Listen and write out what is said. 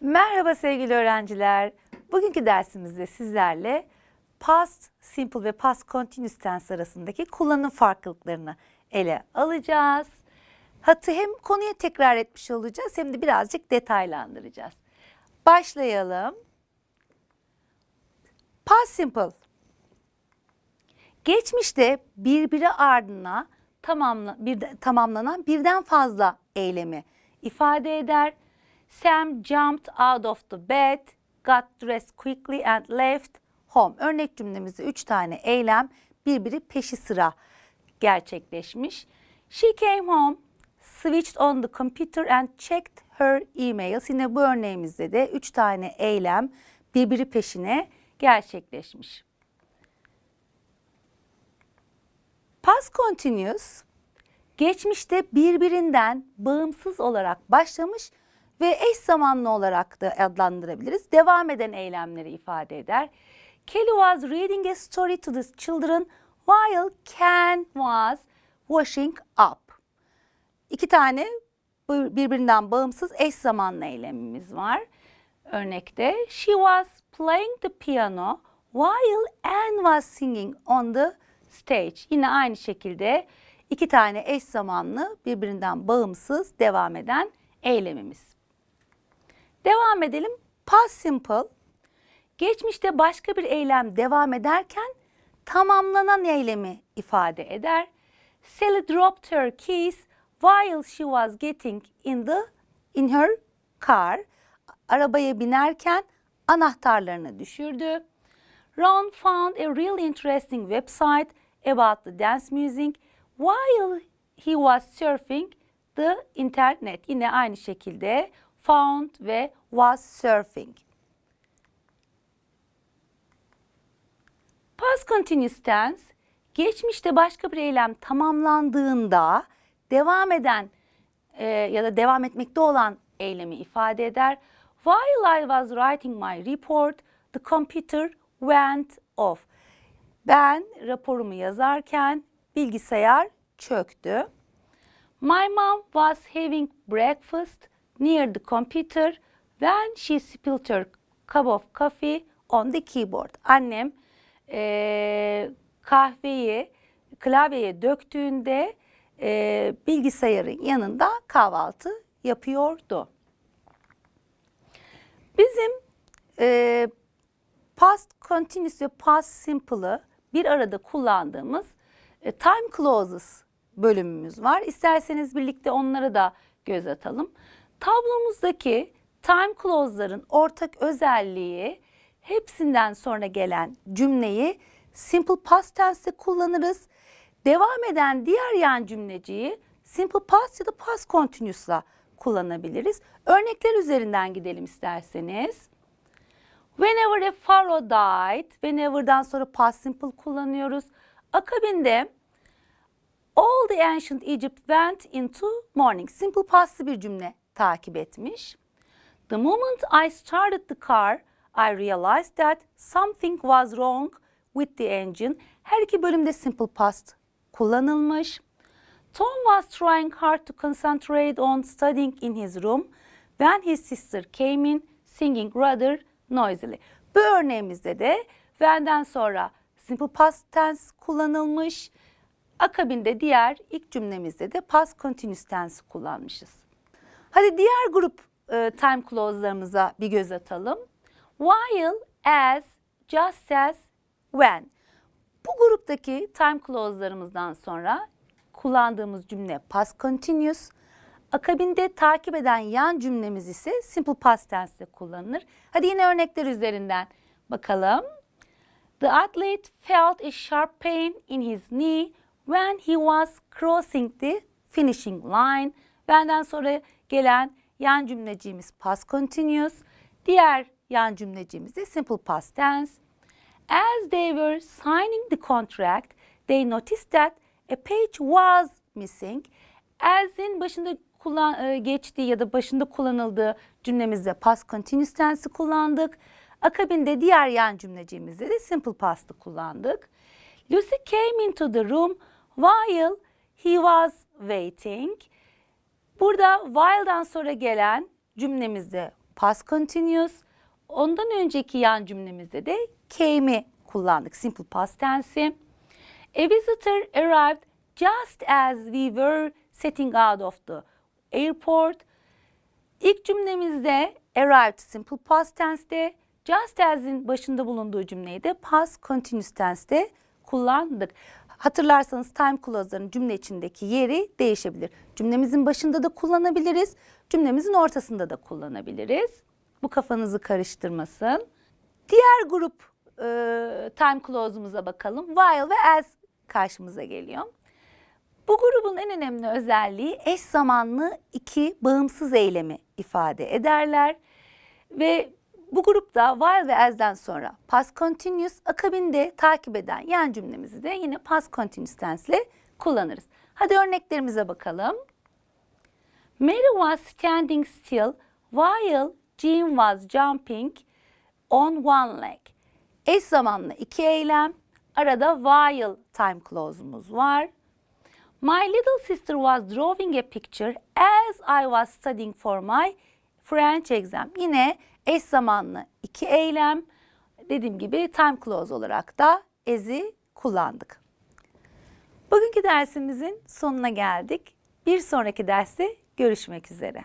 Merhaba sevgili öğrenciler. Bugünkü dersimizde sizlerle past simple ve past continuous tense arasındaki kullanım farklılıklarını ele alacağız. Hatı hem konuyu tekrar etmiş olacağız hem de birazcık detaylandıracağız. Başlayalım. Past simple. Geçmişte birbiri ardına tamamla, bir, tamamlanan birden fazla eylemi ifade eder. Sam jumped out of the bed, got dressed quickly and left home. Örnek cümlemizde üç tane eylem birbiri peşi sıra gerçekleşmiş. She came home, switched on the computer and checked her emails. Yine bu örneğimizde de üç tane eylem birbiri peşine gerçekleşmiş. Past continuous geçmişte birbirinden bağımsız olarak başlamış ve eş zamanlı olarak da adlandırabiliriz. Devam eden eylemleri ifade eder. Kelly was reading a story to the children while Ken was washing up. İki tane birbirinden bağımsız eş zamanlı eylemimiz var. Örnekte she was playing the piano while Anne was singing on the stage. Yine aynı şekilde iki tane eş zamanlı birbirinden bağımsız devam eden eylemimiz. Devam edelim. Past simple. Geçmişte başka bir eylem devam ederken tamamlanan eylemi ifade eder. Sally dropped her keys while she was getting in the in her car. Arabaya binerken anahtarlarını düşürdü. Ron found a really interesting website about the dance music while he was surfing the internet. Yine aynı şekilde found ve was surfing. Past continuous tense geçmişte başka bir eylem tamamlandığında devam eden e, ya da devam etmekte olan eylemi ifade eder. While I was writing my report, the computer went off. Ben raporumu yazarken bilgisayar çöktü. My mom was having breakfast near the computer when she spilled her cup of coffee on the keyboard. Annem eee, kahveyi klavyeye döktüğünde eee, bilgisayarın yanında kahvaltı yapıyordu. Bizim eee, past continuous ve past simple'ı bir arada kullandığımız e, time clauses bölümümüz var. İsterseniz birlikte onlara da göz atalım. Tablomuzdaki time clause'ların ortak özelliği hepsinden sonra gelen cümleyi simple past tense'te kullanırız. Devam eden diğer yan cümleciyi simple past ya da past continuous'la kullanabiliriz. Örnekler üzerinden gidelim isterseniz. Whenever a pharaoh died, whenever'dan sonra past simple kullanıyoruz. Akabinde all the ancient Egypt went into mourning. Simple past'lı bir cümle takip etmiş. The moment I started the car, I realized that something was wrong with the engine. Her iki bölümde simple past kullanılmış. Tom was trying hard to concentrate on studying in his room when his sister came in singing rather noisily. Bu örneğimizde de when'den sonra simple past tense kullanılmış. Akabinde diğer ilk cümlemizde de past continuous tense kullanmışız. Hadi diğer grup e, time clause'larımıza bir göz atalım. While, as, just as, when. Bu gruptaki time clause'larımızdan sonra kullandığımız cümle past continuous. Akabinde takip eden yan cümlemiz ise simple past tense'de kullanılır. Hadi yine örnekler üzerinden bakalım. The athlete felt a sharp pain in his knee when he was crossing the finishing line. Benden sonra gelen yan cümleciğimiz past continuous. Diğer yan cümleciğimiz de simple past tense. As they were signing the contract, they noticed that a page was missing. As'in başında kullan, e, geçtiği ya da başında kullanıldığı cümlemizde past continuous tense'i kullandık. Akabinde diğer yan cümleciğimizde de simple past'ı kullandık. Lucy came into the room while he was waiting. Burada while'dan sonra gelen cümlemizde past continuous. Ondan önceki yan cümlemizde de came'i kullandık. Simple past tense'i. A visitor arrived just as we were setting out of the airport. İlk cümlemizde arrived simple past tense'de, just as'in başında bulunduğu cümleyi de past continuous tense'de kullandık. Hatırlarsanız time clause'ların cümle içindeki yeri değişebilir. Cümlemizin başında da kullanabiliriz, cümlemizin ortasında da kullanabiliriz. Bu kafanızı karıştırmasın. Diğer grup e, time clause'umuza bakalım. While ve as karşımıza geliyor. Bu grubun en önemli özelliği eş zamanlı iki bağımsız eylemi ifade ederler. Ve bu grupta while ve as'den sonra past continuous akabinde takip eden yan cümlemizi de yine past continuous tense ile kullanırız. Hadi örneklerimize bakalım. Mary was standing still while Jean was jumping on one leg. Eş zamanlı iki eylem. Arada while time clause'umuz var. My little sister was drawing a picture as I was studying for my French exam. Yine eş zamanlı iki eylem. Dediğim gibi time clause olarak da as'i kullandık. Bugünkü dersimizin sonuna geldik. Bir sonraki derste görüşmek üzere.